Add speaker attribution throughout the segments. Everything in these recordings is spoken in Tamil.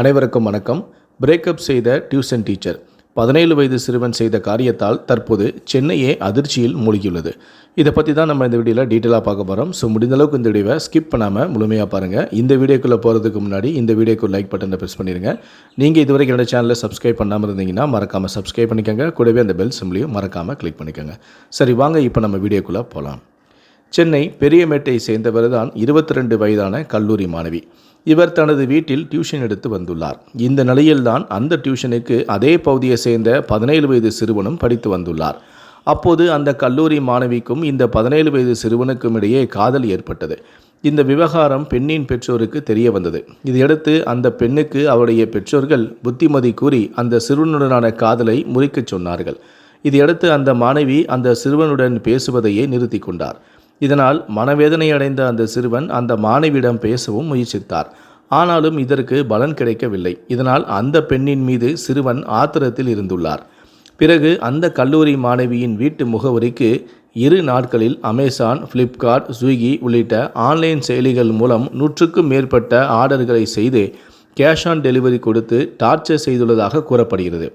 Speaker 1: அனைவருக்கும் வணக்கம். பிரேக்கப் செய்த டியூஷன் டீச்சர் பதினேழு வயது சிறுவன் செய்த காரியத்தால் தற்போது சென்னையே அதிர்ச்சியில் மூழ்கியுள்ளது. இதை பற்றி தான் நம்ம இந்த வீடியோவில் டீட்டெயிலாக பார்க்க போகிறோம் ஸோ முடிந்த அளவுக்கு இந்த வீடியோவை ஸ்கிப் பண்ணாமல் முழுமையாக பாருங்கள் இந்த வீடியோக்குள்ளே போகிறதுக்கு முன்னாடி இந்த வீடியோக்கு லைக் பட்டனை ப்ரெஸ் பண்ணிடுங்க நீங்கள் இதுவரைக்கும் என்னோட சேனலில் சப்ஸ்கிரைப் பண்ணாமல் இருந்தீங்கன்னா மறக்காமல் சப்ஸ்கிரைப் பண்ணிக்கோங்க. கூடவே அந்த பெல் சிம்லையும் மறக்காமல் கிளிக் பண்ணிக்கோங்க. சரி வாங்க இப்போ நம்ம வீடியோக்குள்ளே போகலாம் சென்னை பெரியமேட்டை சேர்ந்தவர் தான் இருபத்தி ரெண்டு வயதான கல்லூரி மாணவி. இவர் தனது வீட்டில் டியூஷன் எடுத்து வந்துள்ளார். இந்த நிலையில்தான் அந்த டியூஷனுக்கு அதே பகுதியை சேர்ந்த பதினேழு வயது சிறுவனும் படித்து வந்துள்ளார். அப்போது அந்த கல்லூரி மாணவிக்கும் இந்த பதினேழு வயது சிறுவனுக்கும் இடையே காதல் ஏற்பட்டது. இந்த விவகாரம் பெண்ணின் பெற்றோருக்கு தெரிய வந்தது. இதையடுத்து அந்த பெண்ணுக்கு அவருடைய பெற்றோர்கள் புத்திமதி கூறி அந்த சிறுவனுடனான காதலை முறிக்கச் சொன்னார்கள். இதையடுத்து அந்த மாணவி அந்த சிறுவனுடன் பேசுவதையே நிறுத்தி கொண்டார். இதனால் மனவேதனை அடைந்த அந்த சிறுவன் அந்த மாணவியிடம் பேசவும் முயற்சித்தார். ஆனாலும் இதற்கு பலன் கிடைக்கவில்லை. இதனால் அந்த பெண்ணின் மீது சிறுவன் ஆத்திரத்தில் இருந்துள்ளார். பிறகு அந்த கல்லூரி மாணவியின் வீட்டு முகவரிக்கு இரு நாட்களில் அமேசான் ஃப்ளிப்கார்ட் ஸ்விக்கி உள்ளிட்ட ஆன்லைன் செயலிகள் மூலம் நூற்றுக்கும் மேற்பட்ட ஆர்டர்களை செய்து கேஷ் ஆன் டெலிவரி கொடுத்து டார்ச்சர் செய்துள்ளதாக கூறப்படுகிறது.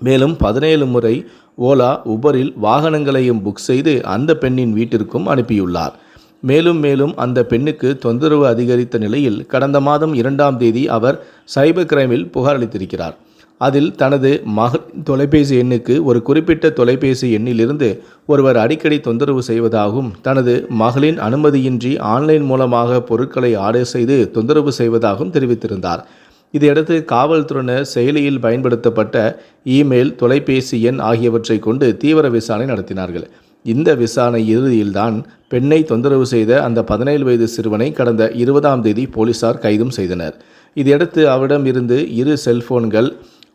Speaker 1: மேலும் பதினேழு முறை ஓலா உபரில் வாகனங்களையும் புக் செய்து அந்த பெண்ணின் வீட்டிற்கும் அனுப்பியுள்ளார். மேலும் மேலும் அந்த பெண்ணுக்கு தொந்தரவு அதிகரித்த நிலையில் கடந்த மாதம் இரண்டாம் தேதி அவர் சைபர் கிரைமில் புகாரளித்திருக்கிறார் அதில் தனது மக தொலைபேசி எண்ணுக்கு ஒரு குறிப்பிட்ட தொலைபேசி எண்ணிலிருந்து ஒருவர் அடிக்கடி தொந்தரவு செய்வதாகவும் தனது மகளின் அனுமதியின்றி ஆன்லைன் மூலமாக பொருட்களை ஆர்டர் செய்து தொந்தரவு செய்வதாகவும் தெரிவித்திருந்தார். இதையடுத்து காவல்துறையினர் செயலியில் பயன்படுத்தப்பட்ட இமெயில் தொலைபேசி எண் ஆகியவற்றை கொண்டு தீவிர விசாரணை நடத்தினார்கள். இந்த விசாரணை இறுதியில்தான் பெண்ணை தொந்தரவு செய்த அந்த பதினேழு வயது சிறுவனை கடந்த இருபதாம் தேதி போலீசார் கைதும் செய்தனர். இதையடுத்து அவரிடம் இருந்து இரு செல்போன்கள்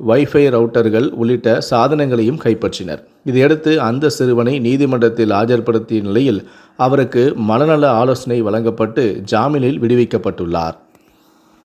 Speaker 1: வைஃபை ரவுட்டர்கள் உள்ளிட்ட சாதனங்களையும் கைப்பற்றினர். இதையடுத்து அந்த சிறுவனை நீதிமன்றத்தில் ஆஜர்படுத்திய நிலையில் அவருக்கு மனநல ஆலோசனை வழங்கப்பட்டு ஜாமீனில் விடுவிக்கப்பட்டுள்ளார்.